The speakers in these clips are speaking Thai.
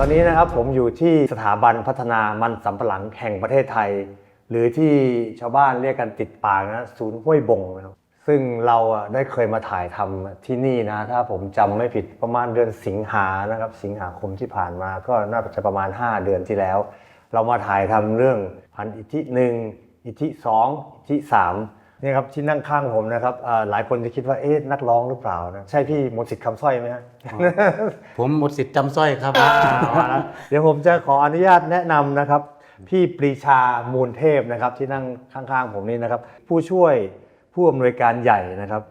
ตอนนี้นะครับผมอยู่ที่สถาบันพัฒนามันสำปะหลังแห่งประเทศไทย หรือที่ชาวบ้านเรียกกันติดปากนะศูนย์ห้วยบงนะครับซึ่งเราอะได้เคยมาถ่ายทำที่นี่นะ ถ้าผมจำไม่ผิดประมาณเดือนสิงหานะครับ สิงหาคมที่ผ่านมาก็น่าจะประมาณ 5 เดือนที่แล้ว เรามาถ่ายทำเรื่องพันอิทธิหนึ่งอิทธิสองอิทธิสาม นี่ครับที่นั่งข้างผมนะครับอ่าหลายคนจะคิดว่าเอ๊ะนักร้องหรือเปล่านะใช่พี่มนต์สิทธิ์คำสร้อยไหมฮะ ผมหมดสิทธิ์จำสร้อยครับมาแล้วเดี๋ยวผมจะขออนุญาตแนะนำนะครับ พี่ปรีชามูลเทพนะครับ ที่นั่งข้างๆผมนี่นะครับ ผู้ช่วยผู้อำนวยการใหญ่นะครับ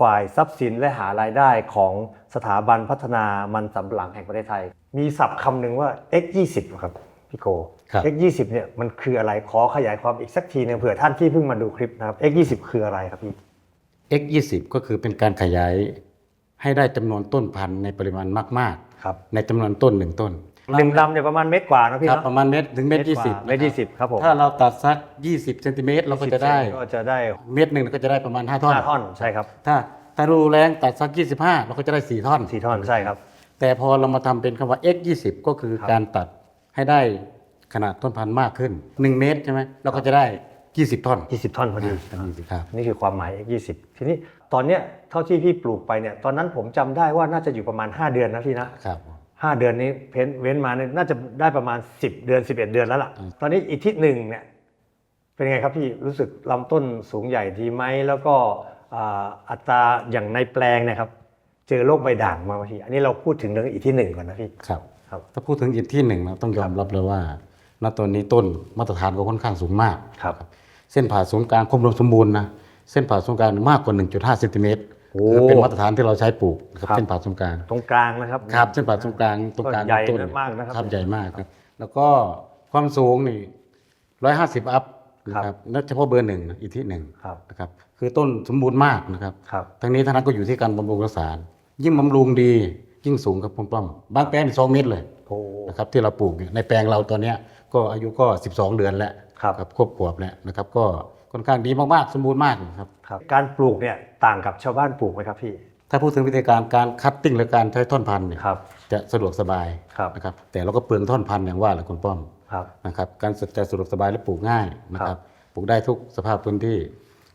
ฝ่ายทรัพย์สินและหารายได้ของสถาบันพัฒนามันสำปะหลังแห่งประเทศไทย มีศัพท์คำหนึ่งว่า X20 ครับพี่โก ครับ X20 เนี่ยมันคืออะไรขอขยายความอีกสักทีหนึงเผื่อท่านที่เพิ่งมาดูคลิปนะครับ X20 คืออะไรครับพี่ X 2 0ก็คือเป็นการขยายให้ได้จำนวนต้นพันธุ์ในปริมาณมากครับๆในจำนวนต้นหนึ่งต้นหนึ่งลำเนี่ยประมาณเมตรกว่านะพี่ครับเนาะประมาณเมตรถึงเมตรยี่สิบเมตรยี่สิบครับผมถ้าเราตัดสัก20เซนติเมตรเราก็จะได้ก็จะได้เมตรหนึ่งก็จะได้ประมาณ5ท่อนห้าท่อนใช่ครับถ้าถ้ารูแรงตัดสัก25เราก็จะได้4ท่อนสี่ท่อนใช่ครับ แต่พอเรามาทำเป็นคำว่า X 2 0ก็คือครับการตัดให้ได้ ขนาดต้นพันธุ์มากขึ้น 1 เมตรใช่ไหมเราก็จะได้ 20 ท่อน 20 ท่อนพอดีครับ นี่คือความหมาย X20 ทีนี้ตอนเนี้ยเท่าที่พี่ปลูกไปเนี่ยตอนนั้นผมจำได้ว่าน่าจะอยู่ประมาณ 5 เดือนนะพี่นะครับห้าเดือนนี้เพ้นเว้นมาเนี่ยน่าจะได้ประมาณ 10 เดือน 11 เดือนแล้วล่ะอืมตอนนี้อีกที่หนึ่งเนี่ยเป็นไงครับพี่รู้สึกลำต้นสูงใหญ่ดีไหมแล้วก็อ่าอัตราอย่างในแปลงเนะครับ เจอโรคใบด่างมาไหมพี่อันนี้เราพูดถึงเรื่องอีกที่หนึ่งก่อนนะพี่ครับครับถ้าพูดถึงอีกที่หนึ่งนะต้องยอมรับเลยว่า ณตอนนี้ต้นมาตรฐานก็ค่อนข้างสูงมากครับเส้นผ่าศูนย์กลางคมรมสมบูรณ์นะเส้นผ่าศูนย์กลางมากกว่า 1.5เซนติเมตรโอ้คือเป็นมาตรฐานที่เราใช้ปลูกนะครับครับเส้นผ่าศูนย์กลางตรงกลางนะครับครับเส้นผ่าศูนย์กลางตรงกลางใหญ่ต้นมากนะครับครับใหญ่มากครับ แล้วก็ความสูงนี่150 อัพนะครับนั่นเฉพาะเบอร์หนึ่งนะอีกที่หนึ่งครับนะครับคือต้นสมบูรณ์มากนะครับครับทั้งนี้ทั้งนั้นก็อยู่ที่การบำรุงรักษายิ่งบำรุงดียิ่งสูงครับผมป้อมบางแปลงนี่สองเมตรเลยโอ้นะครับที่เราปลูกอยู่ในแปลงเราตอนเนี้ย ก็อายุก็ 12 เดือนแล้วครับครบขวบแล้วนะครับ ก็ค่อนข้างดีมากๆสมบูรณ์มากนะครับ ครับ การปลูกเนี่ยต่างกับชาวบ้านปลูกไหมครับพี่ ถ้าพูดถึงวิธีการการคัตติ้งหรือการใช้ท่อนพันธุ์เนี่ยครับ จะสะดวกสบายครับนะครับแต่เราก็เปลืองท่อนพันธุ์อย่างว่าแหละคุณป้อมครับ นะครับการจะสะดวกสบายและปลูกง่ายนะคครัรับ บปลูกได้ทุกสภาพพื้นที่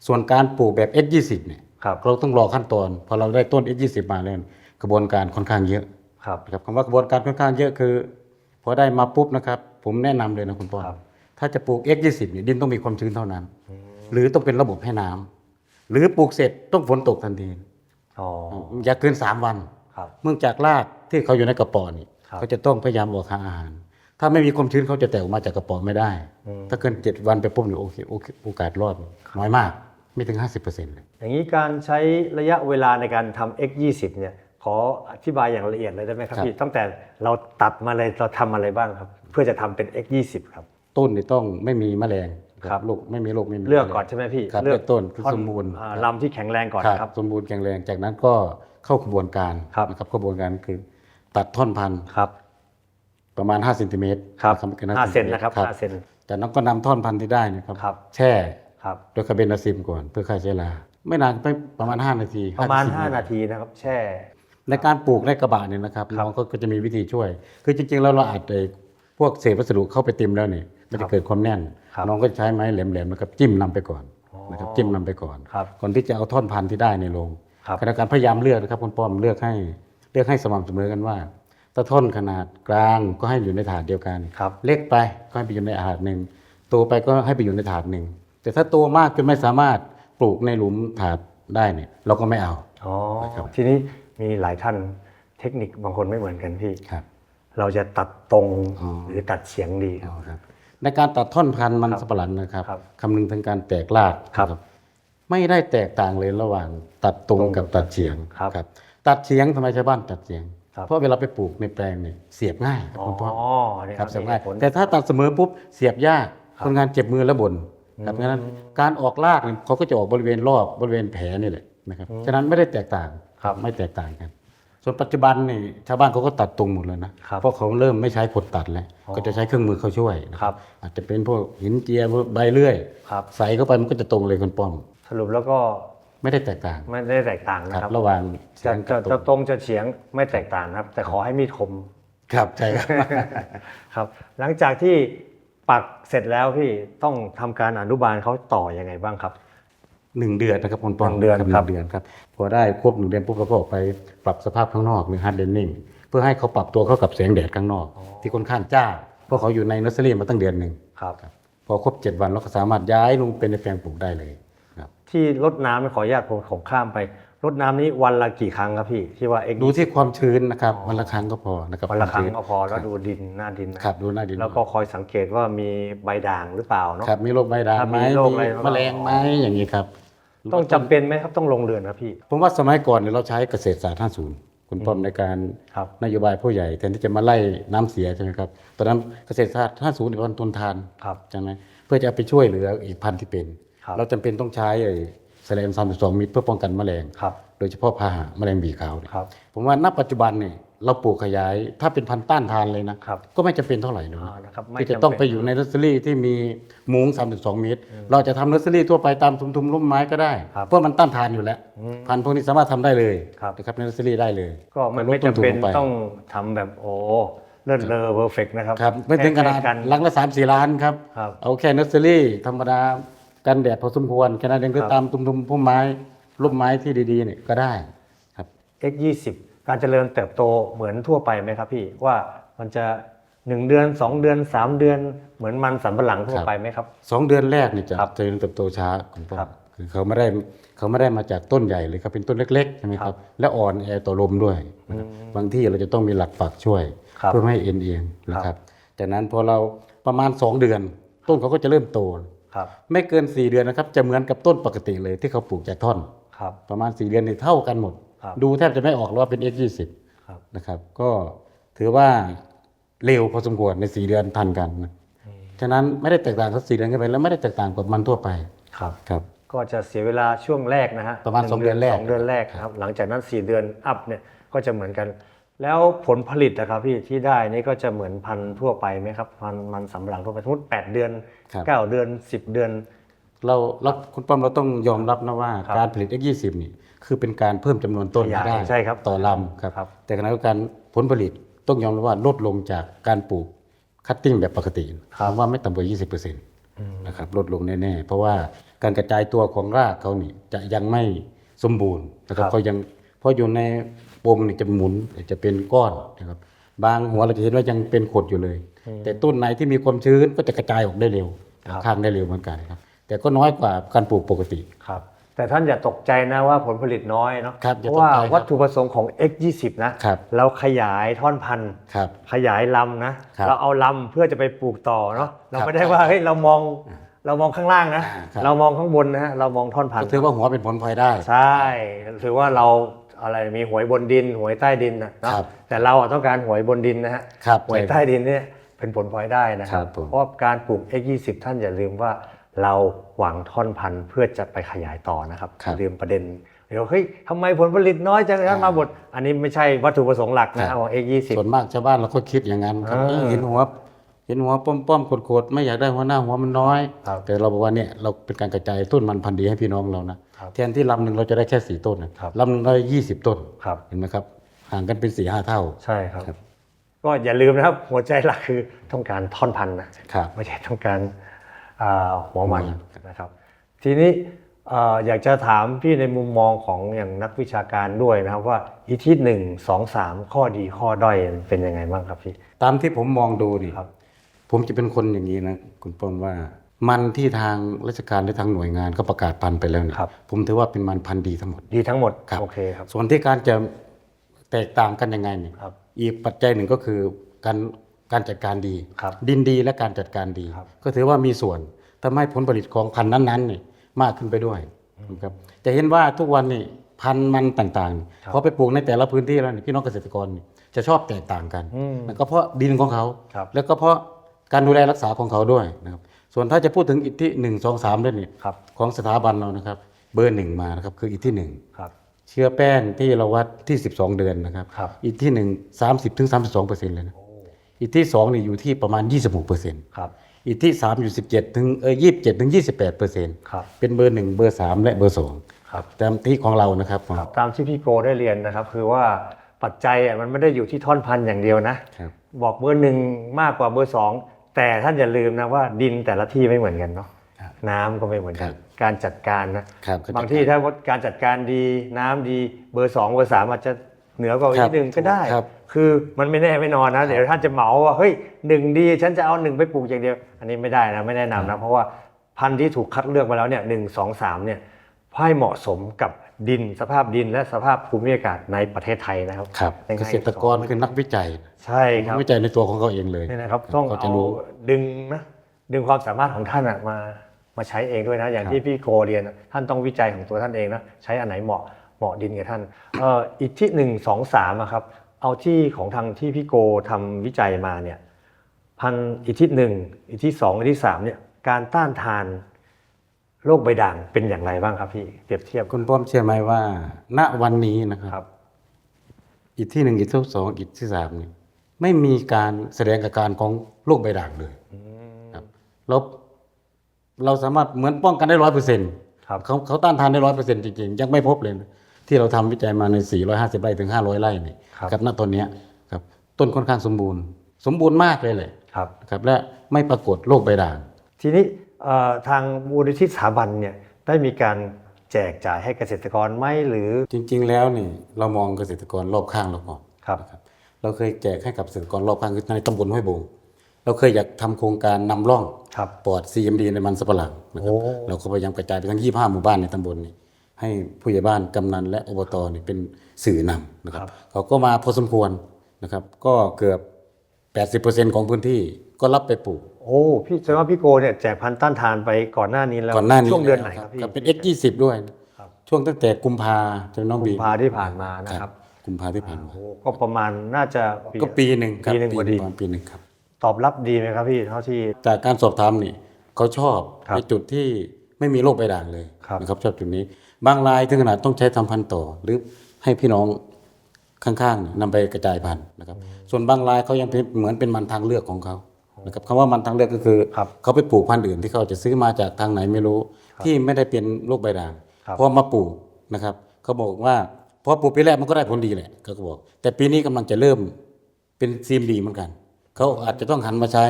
ส่วนการปลูกแบบ S20 เนี่ยครับ เราต้องรอขั้นตอนพอเราได้ต้น S20 มาแล้วกระบวนการค่อนข้างเยอะ ครับ นะครับคำว่ากระบวนการค่อนข้างเยอะคือพอได้มาปุ๊บนะครับ ผมแนะนำเลยนะคุณป้อมครับ ถ้าจะปลูก X20 เนี่ยดินต้องมีความชื้นเท่านั้น หรือต้องเป็นระบบให้น้ำหรือปลูกเสร็จต้องฝนตกทันทีอ๋ออย่าเกิน 3 วัน ครับ เมื่องจากรากที่เขาอยู่ในกระป๋อนี่ครับเขาจะต้องพยายามออกหาอาหาร ถ้าไม่มีความชื้นเขาจะแตกออกมาจากกระป๋อไม่ได้ อืม ถ้าเกิน 7 วันไปปุ๊บเนี่ยโอเคโอเคโอกาสรอดน้อยมากไม่ถึง 50%เลย อย่างนี้การใช้ระยะเวลาในการทำ X20 เนี่ยขออธิบายอย่างละเอียดเลยได้ไหมครับครับ พี่ตั้งแต่เราตัดมาเลยเราทำอะไรบ้างครับ เพื่อจะทำเป็น X20 ครับ ต้นนี่ต้องไม่มีแมลงครับลูกไม่มีโรคไม่มีเลือกแมลงก่อนใช่ไหมพี่ครับเลือกต้นที่ท่อสมบูรณ์อ่าลำที่แข็งแรงก่อนครับนะครับสมบูรณ์แข็งแรงจากนั้นก็เข้ากระบวนการครับนะครับกระบวนการคือตัดท่อนพันธุ์ครับประมาณ5เซนติเมตรครับนะไม่กิห้าเซนนะครับห้าเซนจากนั้นก็นำท่อนพันธุ์ที่ได้เนะครับครับ แช่ครับด้วยคาร์เบนาซิมก่อนเพื่อฆ่าเชื้อราไม่นานไปประมาณ 5 นาที ประมาณถึง10 5นาทีนะครับ แช่ ในการปลูกในกระบะเนี่ยนะครับครับน้องก็ก็จะมีวิธีช่วย คือจริงๆแล้วเราอาจจะ พวกเศษวัสดุเข้าไปเติมแล้วเนี่ยมันครัจะบเกิดความแน่นครับน้องก็ใช้ไม้แหลมๆนะครับจิ้มนำไปก่อนอ๋อนะครับจิ้มนำไปก่อนครับก่อนที่จะเอาท่อนพันธุ์ที่ได้ในลงครับขณะการพยายามเลือกนะครับคุณป้อมเลือกให้เลือกให้สม่ำเสมอกันว่าถ้าท่อนขนาดกลางก็ให้อยู่ในถาดเดียวกันครับเล็กไปก็ให้ไปอยู่ในถาดหนึ่งโตไปก็ให้ไปอยู่ในถาดหนึ่งแต่ถ้าโตมากจนไม่สามารถปลูกในหลุมถาดได้เนี่ยเราก็ไม่เอาอ๋อนะครับทีนี้มีหลายท่านเทคนิคบางคนไม่เหมือนกันพี่ครับ เราจะตัดตรงอ๋อ หรือตัดเฉียงดีครับเอาครับ ในการตัดท่อนพันธุ์มันครับสับปะหลังนะครับครับคำนึงถึงการแตกรากครับนะไม่ได้แตกต่างเลยระหว่าง ตัดตรงกับตัดเฉียงครับตัดเฉียงทำไมชาวบ้านตัดเฉียง ครับ เพราะเวลาไปปลูกในแปลงเนี่ยเสียบง่ายครับอ๋อคุณพ่อเนี่ยครับเสียบง่ายเหตุผล แต่ถ้าตัดเสมอปุ๊บเสียบยากครับคนงานเจ็บมือและบ่นครับอืมงั้นการออกรากเนี่ยเขาก็จะออกบริเวณรอบบริเวณแผลนี่แหละนะครับอืมฉะนั้นไม่ได้แตกต่างครับ ไม่แตกต่างกัน ส่วนปัจจุบันนี่ชาวบ้านเขาก็ตัดตรงหมดเลยนะครับเพราะเขาเริ่มไม่ใช้คนตัดแล้วอ๋อก็จะใช้เครื่องมือเขาช่วยนะครับ อาจจะเป็นพวกหินเจียพวกใบเลื่อยครับ ใส่เข้าไปมันก็จะตรงเลยคุณป้อม สรุปแล้วก็ไม่ได้แตกต่างไม่ได้แตกต่างคนะรับครับ ระหว่างจะเสียงกัจะบตรจะงตรงจะเฉียงไม่แตกต่างนะครับ แต่ขอให้มีดคมครับใช่ครับครับ หลังจากที่ปักเสร็จแล้วพี่ต้องทำการอนุบาลเขาต่อยังไงบ้างครับ หนึ่งเดือนนะครับคุณปองหนึ่งเดือนหครับนึ่งเดือนครับพอได้ครบหนึ่งเดือนปุ๊บเราก็ออกไปปรับสภาพข้างนอกหรือฮาร์ดเดนนิ่งเพื่อให้เขาปรับตัวเข้ากับแสงแดดข้างนอก ที่ค่อนข้างจ้า เพราะเขาอยู่ในเนอร์เซอรี่มาตั้งเดือนหนึ่งครับ พอครบเจ็ดวันเราก็สามารถย้ายลงเป็นในแปลงปลูกได้เลยครับที่รดน้ำขออนุญาตผมผมข้ามไป รดน้ำนี้วันละกี่ครั้งครับพี่ที่ว่าเอ็กดูที่ความชื้นนะครับวันละครั้งก็พอนะครับวันละครั้งวามชื้นก็พอแล้วดูดินหน้าดินนะครับดูหน้าดิน แล้วก็คอยสังเกตว่ามีใบด่างหรือเปล่าเนาะครับมีโรคใบด่างถ้าไหมมีโรคอะไรแมลงไหมอย่างนี้ครับ ต้องจำเป็นไหมครับต้องลงเรือนครับพี่ ผมว่าสมัยก่อนเนี่ยเราใช้เกษตรศาสตร์50คุณป้อมในการครับนโยบายผู้ใหญ่แทนที่จะมาไล่น้ำเสียใช่ไหมครับตอนนั้นเกษตรศาสตร์50เนี่ยมันทนทานครับใช่ไหมเพื่อจะเอาไปช่วยเหลืออีกพันธุ์ที่เป็นครับเราจำเป็นต้องใช้ไอ้ แสลม32มิตรเพื่อป้องกันแมลง ครับ โดยเฉพาะพาหะแมลงบีขาวเนี่ยครับ ผมว่าณปัจจุบันเนี่ยเราปลูกขยายถ้าเป็นพันธุ์ต้านทานเลยนะ ครับ ก็ไม่จำเป็นเท่าไหร่นะอ่านะครับไม่ที่จะจำเป็นต้องไปอยู่ในเนอร์เซอรี่ที่มีมุ้ง32เมตร เราจะทำเนอร์เซอรี่ทั่วไปตามทุมๆร่มไม้ก็ได้ ครับเพราะมันต้านทานอยู่แล้วพันธุ์พวกนี้สามารถทำได้เลยครับ นะครับในเนอร์เซอรี่ได้เลย ก็มันลไม่ดต้จำเป็นทุลงไต้องทำแบบโอ้เลิศเลอเพอร์เฟกนะครับครับไม่ถึงขนาดแค่กันหลังละสามสี่ล้านครับ ครับ เอาแค่เนอร์เซอรี่ธรรมดา กันแดดพอสมควรแค่นั้นเองก็ครับตามตุ้มๆพุ่มไม้ร่มไม้ที่ดีๆเนี่ยก็ได้ครับ X 20 การเจริญเติบโตเหมือนทั่วไปไหมครับพี่ว่ามันจะ 1 เดือน 2 เดือน 3 เดือน เหมือนมันสำปะหลังทั่วครับไปไหมครับ สองเดือนแรกนี่จะครับเจริญเติบโตช้าคุณพ่อครับ คือเขาไม่ได้เขาไม่ได้มาจากต้นใหญ่เลยครับเป็นต้นเล็กๆใช่ไหมคครัรับบและอ่อนแอต่อลมด้วยนะครับบางที่เราจะต้องมีหลักฝักช่วย ครับ เพื่อไม่ให้เอ็นเอียงนะคครัรับบจากนั้นพอเราประมาณ 2 เดือน ต้นเขาก็จะเริ่มโต ครับไม่เกิน 4 เดือนนะครับ จะเหมือนกับต้นปกติเลยที่เขาปลูกจากท่อน ครับ ประมาณ 4 เดือนนี่เท่ากันหมด ครับดูแทบจะไม่ออกเลยว่าเป็น X20 ครับ นะครับ ก็ถือว่าเร็วพอสมควรใน 4 เดือนทันกันนะฉะนั้นไม่ได้แตกต่างกับ4เดือนกันไปแล้วไม่ได้แตกต่างกับมันทั่วไปครับ ครับ ก็จะเสียเวลาช่วงแรกนะฮะประมาณหสองเดือนแรก สองเดือนแรกครับ หลังจากนั้น 4 เดือนอัพเนี่ยก็จะเหมือนกัน แล้วผลผลิตนะครับพี่ที่ได้นี่ก็จะเหมือนพันธุ์ทั่วไปไหมครับ พันธุ์มันสำปะหลังทั่วไปสมมติ8เดือน ครับ9เดือน10เดือน เราเราคุณป้อมเราต้องยอมรับนะว่าครับการผลิต X20 นี่คือเป็นการเพิ่มจำนวนต้นขยายได้ใช่ครับต่อลำครับครับ แต่ขณะเดียวกันผลผลิตต้องยอมรับว่าลดลงจากการปลูกคัตติ้งแบบปกติผมว่าไม่ต่ำกว่า 20%นะครับลดลงแน่ๆ เพราะว่าการกระจายตัวของรากเขานี่จะยังไม่สมบูรณ์นะครับครับเขายังเพราะอยู่ในปมนี่จะหมุนจะเป็นก้อนนะครับบางหัวเราจะเห็นว่ายังเป็นขดอยู่เลย แต่ต้นไหนที่มีความชื้นก็จะกระจายออกได้เร็วครับข้างได้เร็วเหมือนกันครับ แต่ก็น้อยกว่าการปลูกปกติครับแต่ท่านอย่าตกใจนะว่าผลผลิตน้อยเนาะครับเพอย่าราะว่าตกใจครับวัตถุประสงค์ของ X20 นะครับเราขยายท่อนพันธุ์ครับขยายลำนะครับเราเอาลำเพื่อจะไปปลูกต่อเนาะเราครับไม่ได้ว่าเฮ้ยเรามองเรามองข้างล่างนะครับเรามองข้างบนนะฮะเรามองท่อนพันก็ธุ์ถือว่าหัวเป็นผลพลอยได้ใช่ถือว่าเราอะไรมีหวยบนดินหวยใต้ดินนะเนาะครับแต่เราอะต้องการหวยบนดินนะฮะครับหวยใช่ใต้ดินเนี่ย เป็นผลพลอยได้นะครัครับบผม เพราะการปลูก X20 ท่านอย่าลืมว่า เราหวังท่อนพันธุ์เพื่อจะไปขยายต่อนะครับอย่าลืมประเด็นเดี๋ยวเฮ้ยทำไมผลผลิตน้อยจังนั้นมาหมดอันนี้ไม่ใช่วัตถุประสงค์หลักนะของ X20 ส่วนมากชาวบ้านเราก็คิดอย่างนั้นครับอ่าเออเห็นหัวเห็นหัวป้อมป้อมๆโขดๆไม่อยากได้หัวหน้าหัวมันน้อย ครับแต่เราบอกว่าเนี่ยเราเป็นการกระจายต้นมันพันธุ์ดีให้พี่น้องเรานะครับแทนที่ลำหนึ่งเราจะได้แค่สี่ต้นนะครับ ลำหนึ่งเราได้ยี่สิบต้นครับ เห็นไหมครับห่างกันเป็นสี่ห้าเท่า ใช่ครับ ครับ ก็อย่าลืมนะครับหัวใจหลักคือต้องการท่อนพันธุ์นะครับไม่ใช่ต้องการอ่าหัวมันหัวมันนะครับ ทีนี้เอ่ออยากจะถามพี่ในมุมมองของอย่างนักวิชาการด้วยนะครับว่าอีทิศหนึ่งสองสามข้อดีข้อด้อยเป็นยังไงบ้างครับพี่ตามที่ผมมองดูนี่ครับ ผมจะเป็นคนอย่างนี้นะคุณป้อมว่ามันที่ทางราชการหรือทางหน่วยงานก็ประกาศพันธุ์ไปแล้วเนี่ยครับผมถือว่าเป็นมันพันธุ์ดีทั้งหมดดีทั้งหมดครับโอเคครับส่วนที่การจะแตกต่างกันยังไงเนี่ยครับ อีกปัจจัยหนึ่งก็คือการการจัดการดี ครับ ดินดีและการจัดการดี ครับ ก็ถือว่ามีส่วนทำให้ผลผลิตของพันธุ์นั้นๆเนี่ยมากขึ้นไปด้วยนะครับจะเห็นว่าทุกวันนี่พันธุ์มันต่างๆพอไปปลูกในแต่ละพื้นที่แล้วนี่พี่น้องเกษตรกรนี่จะชอบแตกต่างกันอืมแล้วก็เพราะดินของเขา ครับ แล้วก็เพราะการดูแลรักษาของเขาด้วยนะครับส่วนถ้าจะพูดถึงอิทธิหนึ่งสองสามด้วยนี่ครับ ของสถาบันเรานะครับ เบอร์หนึ่งมานะครับคืออิทธิหนึ่ง ครับ เชื้อแป้งที่เราวัดที่ 12 เดือนนะครับ ครับอีกที่หนึ่ง30ถึง32เปอร์เซ็นต์เลยนะ อีกที่สองนี่อยู่ที่ประมาณ26เปอร์เซ็นต์ครับอีกที่สามอยู่17ถึงเออ27ถึง28เปอร์เซ็นต์ครับ เป็นเบอร์หนึ่งเบอร์สามและเบอร์สองครับตามที่ของเรานะครับของตามที่พี่โกได้เรียนนะครับ คือว่าปัจจัยอะมันไม่ได้อยู่ที่ท่อนพันธุ์อย่างเดียวนะ ครับบอกเบอร์หนึ่งมากกว่าเบอร์สองแต่ท่านอย่าลืมนะว่าดินแต่ละที่ไม่เหมือนกันเนาะครับน้ำก็ไม่เหมือนกันครับ การจัดการนะครับก็จะบางที่ถ้าการจัดการดีน้ำดีเบอร์สองเบอร์สามอาจจะเหนือกว่าอีกนิดนึงก็ได้ครับคือมันไม่แน่ไม่นอนนะ เดี๋ยวท่านจะเหมาว่าเฮ้ยหนึ่งดี ฉันจะเอาหนึ่งไปปลูกอย่างเดียว อันนี้ไม่ได้นะไม่แนะนำนะ เพราะว่าพันธุ์ที่ถูกคัดเลือกมาแล้วเนี่ยหนึ่งสองสามเนี่ยให้เหมาะสมกับดินสภาพดินและสภาพภูมิอากาศในประเทศไทยนะครับครับยังไงเกษตรกรคือนักวิจัย ใช่ครับวิจัยในตัวของเขาเองเลยนี่นะครับต้องเขาจะเอารู้ดึงนะดึงความสามารถของท่านอะมา มาใช้เองด้วยนะ อย่างครับที่พี่โกเรียนอะท่านต้องวิจัยของตัวท่านเองนะใช้อันไหนเหมาะเหมาะดินกับท่านเอ่ออีกที่หนึ่งสองสามอะครับเอาที่ของทางที่พี่โกทำวิจัยมาเนี่ยพันธุ์อีกที่หนึ่งอีกที่สองอีกที่สามเนี่ยการต้านทานโรคใบด่างเป็นอย่างไรบ้างครับพี่เปรียบเทียบคุณป้อมเชื่อไหมว่า ณวันนี้นะคครัรับบอีกที่หนึ่งอีกที่สองอีกที่สามนี่ไม่มีการแสดงอาการของโรคใบด่างเลยครับเรา เราสามารถเหมือนป้องกันได้ร้อยเปอร์เซ็นต์ครับเขาเขาต้านทานได้ร้อยเปอร์เซ็นต์จริงๆ ยังไม่พบเลยนะที่เราทำวิจัยมาใน 450 ไร่ถึง 500 ไร่นี่ครับกับณตอนเนี้ยครับต้นค่อนข้างสมบูรณ์ สมบูรณ์มากเลยแหละครับครับและไม่ปรากฏโรคใบด่าง ทีนี้เอ่อทางมูลนิธิสถาบันเนี่ยได้มีการแจกจ่ายให้เกษตรกรไหมหรือจริง ๆ แล้วนี่เรามองเกษตรกรรอบข้างเราก่อนครับนะครับเราเคยแจกให้กับเกษตรกรรอบข้างคือในตำบลห้วยโบงเราเคยอยากทำโครงการนำร่องครับ ปลอด CMD ในมันสำปะหลังนะครับโอ้เราก็พยายามกระจายไปทั้ง 25 หมู่บ้านในตำบลนี้ให้ผู้ใหญ่บ้านกำนันและอบตนี่เป็นสื่อนำนะครับเขาก็มาพอสมควรนะครับ ก็เกือบ 80%ของพื้นที่ก็รับไปปลูก โอ้ พี่แสดงว่าพี่โกเนี่ยแจกพันธุ์ต้านทานไปก่อนหน้านี้แล้วก่อนหน้านี้ช่วงเดือนไหนแล้ครับพี่เป็น X20 ด้วยนะครับช่วงตั้งแต่กุมภาจนน้องกุบีมภาที่ผ่านมานะครับกุมภาที่ผ่านมาโอ้ก็ประมาณน่าจะก็ปีหนึ่งครับปีหนึ่งพอดีประมาณปีหนึ่งครับ ตอบรับดีไหมครับพี่เท่าที่ จากการสอบถามนี่เขาชอบครับในจุดที่ไม่มีโรคใบด่างเลยครับ นะครับชอบจุดนี้ บางรายถึงขนาดต้องใช้ทำพันธุ์ต่อ หรือให้พี่น้องข้างๆนี่นำไปกระจายพันธุ์นะครับ ส่วนบางรายเขายังเป็นเหมือนเป็นมันทางเลือกของเขานะครับคำว่ามันทางเลือกก็คือ ครับเขาไปปลูกพันธุ์อื่นที่เขาจะซื้อมาจากทางไหนไม่รู้ ที่ไม่ได้เป็นโรคใบด่างครับ พอมาปลูกนะครับเขาบอกว่าพอปลูกปีแรกมันก็ได้ผลดีแหละเขาก็บอก แต่ปีนี้กำลังจะเริ่มเป็นซีมดีเหมือนกัน เขาอาจจะต้องหันมาใช้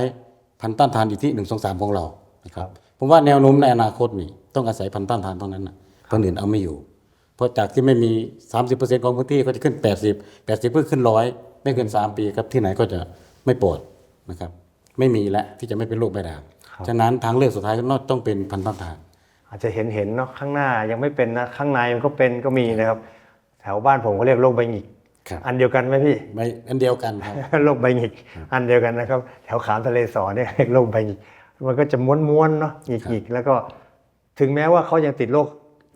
พันธุ์ต้านทานอยู่ที่หนึ่งสองสามของเรานะครับผมว่าแนวโน้มในอนาคตนี่ต้องอาศัยพันธุ์ต้านทานเท่านั้นนะพันธุ์อื่นเอาไม่อยู่ เพราะจากที่ไม่มี 30%ของพื้นที่ก็จะขึ้น 80 80เพื่อขึ้นร้อยไม่เกิน 3 ปีครับที่ไหนก็จะไม่ปลอดนะครับไม่มีแล้วที่จะไม่เป็นโรคใบด่างฉะนั้นทางเลือกสุดท้ายก็ต้องเป็นพันธุ์ต้านทานอาจจะเห็นเห็นเนาะข้างหน้ายังไม่เป็นนะข้างในมันก็เป็นก็มีนะครับ แถวบ้านผมเขาเรียกโรคใบหงิกครับ อันเดียวกันไหมพี่ไม่อันเดียวกันครับโรคใบหงิกอันเดียวกันนะครับ แถวขามทะเลสอเนี่ยเรียกโรคใบหงิกมันก็จะม้วนๆเนาะหงิกๆแล้วก็ถึงแม้ว่าเขายังติดโรค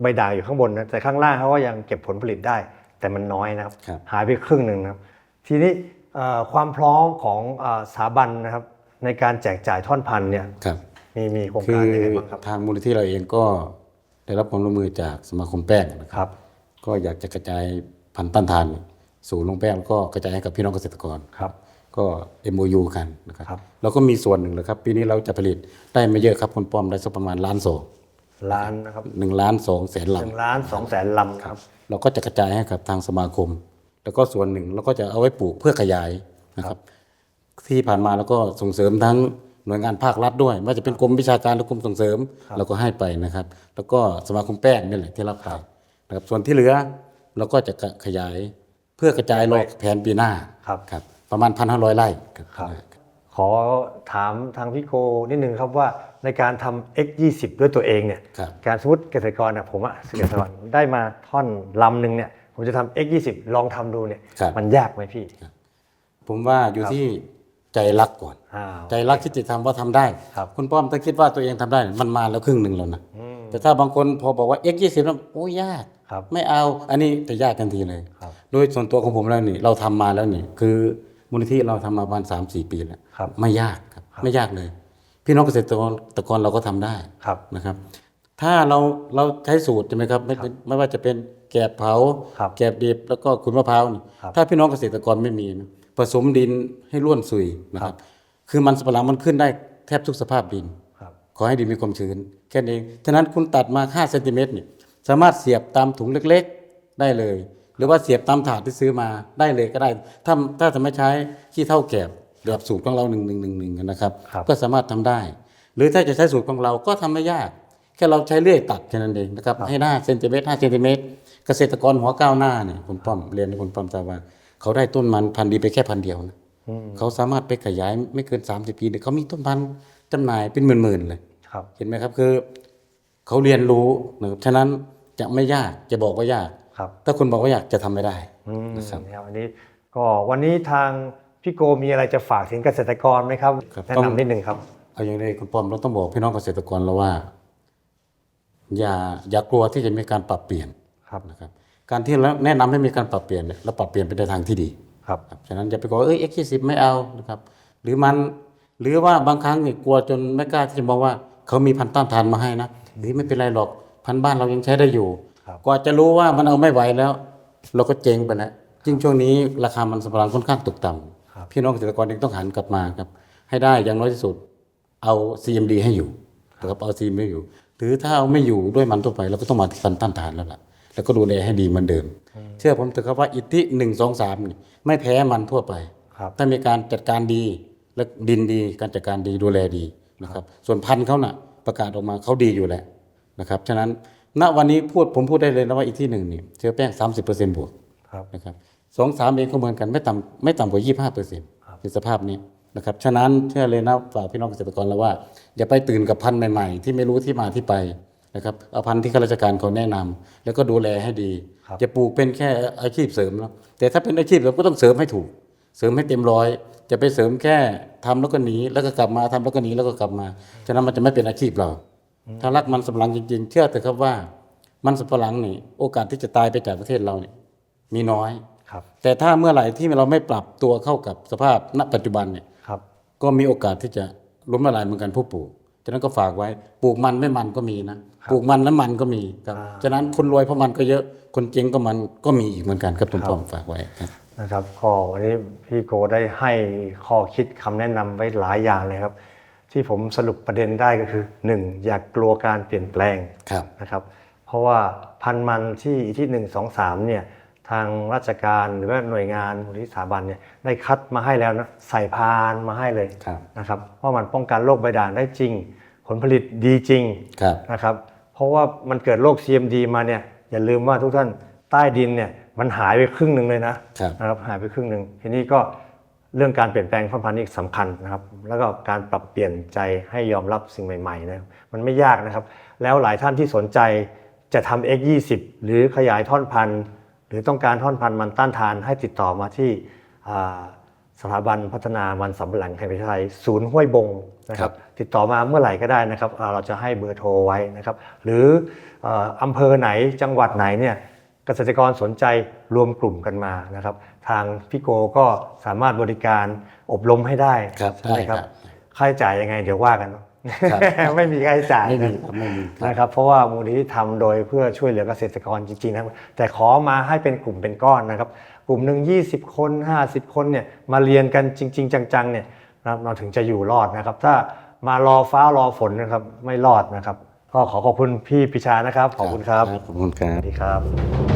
ใบด่างอยู่ข้างบนนะแต่ข้างล่างเขาก็ยังเก็บผลผลิตได้ แต่มันน้อยนะครับครับหายไปครึ่งหนึ่งนะครับ ทีนี้เอ่อความพร้อมของเอ่อสถาบันนะครับ ในการแจกจ่ายท่อนพันธุ์เนี่ยครับมีมีโครงคืการอยังไงบ้างครับทางมูลนิธิเราเองก็ได้รับความร่วมมือจากสมาคมแป้งนะคครับรับ ก็อยากจะกระจายพันธุ์ต้านทาน สู่โรงแป้งแล้วก็กระจายให้กับพี่น้องเกษตรกรครับ ก็ MOU กันนะครับครับ แล้วก็มีส่วนหนึ่งเลยครับ ปีนี้เราจะผลิตได้ไม่เยอะครับคุณป้อมได้สักประมาณล้านสองล้านนะครับหนึ่งล้านสองแสนหลำนึ่งล้านสองแสนลำครับ เราก็จะกระจายให้กับทางสมาคม แล้วก็ส่วนหนึ่งเราก็จะเอาไว้ปลูกเพื่อขยายนะครับ ที่ผ่านมาเราก็ส่งเสริมทั้งหน่วยงานภาครัฐด้วย ไม่ว่าจะเป็นกรมวิชาการหรือกรมส่งเสริมเราก็ให้ไปนะครับ แล้วก็สมาคมแป้งนี่แหละที่รับไปนะครับส่วนที่เหลือเราก็จะขยาย เพื่อกระจายโลกแผนปีหน้าครับครับ ประมาณพันห้าร้อยไร่ครับครับขอถามทางพี่โกนิดนึงครับว่าในการทำ X20 ด้วยตัวเองเนี่ยครับการสมมติเกษตรกรเนี่ยผมอะเกษตรกรได้มาท่อนลำหนึ่งเนี่ยผมจะทำ X20 ลองทำดูเนี่ยครับมันยากไหมพี่ ผมว่าอยู่ที่ใจรักก่อนอ้าวใจรักที่จะทำว่าทำได้ครับคุณป้อมถ้าคิดว่าตัวเองทำได้มันมาแล้วครึ่งหนึ่งแล้วนะแต่ถ้าบางคนพอบอกว่า x 2 0 แล้วโอ้ยยาก ครับ ไม่เอาอันนี้จะยากทันทีเลยครับ โดยส่วนตัวของผมแล้วนี่เราทำมาแล้วนี่คือมูลนิธิเราทำมาประมาณสามสี่ปีแล้วครับไม่ยากครับไม่ยากเลย พี่น้องเกษตรกรเราก็ทำได้ครับนะครับ ถ้าเราเราใช้สูตรใช่ไหมครับไม่เป็นไม่ว่าจะเป็นแกบเผาครับแกบดิบแล้วก็ขุนมะพร้าวนี่ครับถ้าพี่น้องเกษตรกรไม่มีนะผสมดินให้ร่วนซุยนะครับ คือมันสำปะหลังมันขึ้นได้แทบทุกสภาพดินครับขอให้ดินมีความชื้นแค่นั้นเองฉะนั้นคุณตัดมา5เซนติเมตรนี่ สามารถเสียบตามถุงเล็กๆได้เลย หรือว่าเสียบตามถาดที่ซื้อมาได้เลยก็ได้ ถ้าถ้าจะไม่ใช้ขี้เท่าแกบแบบสูตรของเราหนึ่งหนึ่งหนึ่งหนึ่งนะครับครับก็สามารถทำได้ หรือถ้าจะใช้สูตรของเราก็ทำไม่ยาก แค่เราใช้เลื่อยตัดแค่นั้นเองนะครับให้หน้าเซนติเมตรห้าเซนติเมตรเกษตรกรหัวก้าวหน้าเนี่ยคุณป้อมเรียนให้คุณป้อมทราบว่าเขาได้ต้นมันพันธุ์ดีไปแค่พันเดียวนะเขาสามารถไปขยายไม่เกิน 30 ปีเนี่ยเขามีต้นพันธุ์จำหน่ายเป็นหมื่นๆเลยครับเห็นไหมครับคือ เขาเรียนรู้นะครับฉะนั้นจะไม่ยากจะบอกว่ายาก ครับถ้าคุณบอกว่าอยากจะทำไม่ได้ อืมนะครับนะครับวันนี้ก็วันนี้ทางพี่โกมีอะไรจะฝากถึงเกษตรกรไหมครับครับ แนะต้องนำนิดนึงครับ เอาอย่างนี้คุณป้อมเราต้องบอกพี่น้องเกษตรกรเราว่า อย่าอย่ากลัวที่จะมีการปรับเปลี่ยนครับนะครับ การที่เราแนะนำให้มีการปรับเปลี่ยนเนี่ยเราปรับเปลี่ยนไปในทางที่ดี ครับ ครับฉะนั้นอย่าไปกลัวเอ้ย X ยี่สิบไม่เอานะครับ หรือมัน หรือว่าบางครั้งเนี่ยกลัวจนไม่กล้าที่จะมองว่า เขามีพันธุ์ต้านทานมาให้นะ หรือไม่เป็นไรหรอกพันธุ์บ้านเรายังใช้ได้อยู่ครับกว่าจะรู้ว่ามันเอาไม่ไหวแล้ว เราก็เจ๊งไปแล้วยิ่งช่วงนี้ราคามันสำปะหลังค่อนข้างตกต่ำพี่น้องเกษตรกรเองต้องหันกลับมาครับ ให้ได้อย่างน้อยที่สุดเอา CMD ให้อยู่นะครับเอา CMD ให้อยู่หรือถ้าเอาไม่อยู่ด้วยมันทั่วไปเราก็ต้องมาที่พันธุ์ต้านทานแล้วล่ะแล้วก็ดูแลให้ดีเหมือนเดิม เชื่อผมเถอะครับว่าอิทธิหนึ่งสองสามนี่ไม่แพ้มันทั่วไปครับถ้ามีการจัดการดีและดินดี การจัดการดีดูแลดีนะครับ ส่วนพันธุ์เขาน่ะ ประกาศออกมาเขาดีอยู่แล้วนะครับฉะนั้นณวันนี้พูดผมพูดได้เลยนะว่าอีกที่หนึ่งนี่เชื้อแป้ง 30%บวกครับนะครับสองสามเองก็เหมือนกันไม่ต่ำไม่ต่ำกว่า 25เปอร์เซ็นต์ในสภาพนี้นะครับฉะนั้นเชื่อเลยนะฝากพี่น้องเกษตรกรแล้วว่า อย่าไปตื่นกับพันธุ์ใหม่ๆ ที่ไม่รู้ที่มาที่ไปนะครับเอาพันธุ์ที่ข้าราชการเขาแนะนำแล้วก็ดูแลให้ดีครับจะปลูกเป็นแค่อาชีพเสริมแล้วแต่ถ้าเป็นอาชีพเสริมก็ต้องเสริมให้ถูก เสริมให้เต็มร้อยจะไปเสริมแค่ทำแล้วก็หนีแล้วก็กลับมาทำแล้วก็หนีแล้วก็กลับมาฉะนั้นมันจะไม่เป็นอาชีพเรา ถ้ารักมันสำปะหลังจริง ๆ เชื่อเถอะครับว่ามันสำปะหลังนี่โอกาสที่จะตายไปจากประเทศเราเนี่ยมีน้อยครับ แต่ถ้าเมื่อไหร่ที่เราไม่ปรับตัวเข้ากับสภาพณปัจจุบันเนี่ยครับ ก็มีโอกาสที่จะล้มละลายเหมือนกันผู้ปลูกฉะนั้นก็ฝากไว้ปลูกมันไม่มันก็มีนะปลูกมันแล้วมันก็มีครับอ่าฉะนั้นคนรวยเพราะมันก็เยอะคนเจ๊งก็มันก็มีอีกเหมือนกันครับผมผมฝากไว้ครับ นะครับก็วันนี้พี่โกได้ให้ข้อคิดคำแนะนำไว้หลายอย่างเลยครับ ที่ผมสรุปประเด็นได้ก็คือ 1. อย่ากกลัวการเปลี่ยนแปลงครับนะครับ เพราะว่าพันธุ์มันที่ที่หนึ่งสองสามเนี่ยทางราชการหรือว่าหน่วยงานหรือสถาบันเนี่ยได้คัดมาให้แล้วนะใส่พานมาให้เลยครับนะครับว่ามันป้องกันโรคใบด่างได้จริง ผลผลิตดีจริงครับนะครับ เพราะว่ามันเกิดโรค CMD มาเนี่ยอย่าลืมว่าทุกท่านใต้ดินเนี่ย มันหายไปครึ่งหนึ่งเลยนะครับนะครับหายไปครึ่งหนึ่งทีนี้ก็เรื่องการเปลี่ยนแปลงพันธุ์พันธุ์นี่สำคัญนะครับ แล้วก็การปรับเปลี่ยนใจให้ยอมรับสิ่งใหม่ๆนะครับมันไม่ยากนะครับ แล้วหลายท่านที่สนใจจะทำ X20 หรือขยายท่อนพันธุ์หรือต้องการท่อนพันธุ์มันต้านทานให้ติดต่อมาที่อ่าสถาบันพัฒนามันสำปะหลังแห่งประเทศไทยศูนย์ห้วยบงนะคครัรับบติดต่อมาเมื่อไหร่ก็ได้นะครับอ่าเราจะให้เบอร์โทรไว้นะครับ หรือเอ่ออำเภอไหนจังหวัดไหนเนี่ย เกษตรกรสนใจรวมกลุ่มกันมานะครับ ทางพี่โกก็สามารถบริการอบรมให้ได้ครับใช่ไหมครับได้ครับค่าใช้จ่ายยังไงเดี๋ยวว่ากันครับ ไม่มีค่าใช้จ่ายไม่มีนะครับไม่มีครับ นะครับ เพราะว่ามูลนิธิทำโดยเพื่อช่วยเหลือเกษตรกรจริงๆนะครับแต่ขอมาให้เป็นกลุ่มเป็นก้อนนะครับ กลุ่มหนึ่ง20 คน 50 คนเนี่ยมาเรียนกันจริง ๆ จังๆเนี่ยนะครับเราถึงจะอยู่รอดนะครับ ถ้ามารอฟ้ารอฝนนะครับไม่รอดนะครับ ก็ขอขอบคุณพี่ปิชานะครับขอบคุณครับขอบคุณครัสบ วัสดีครับ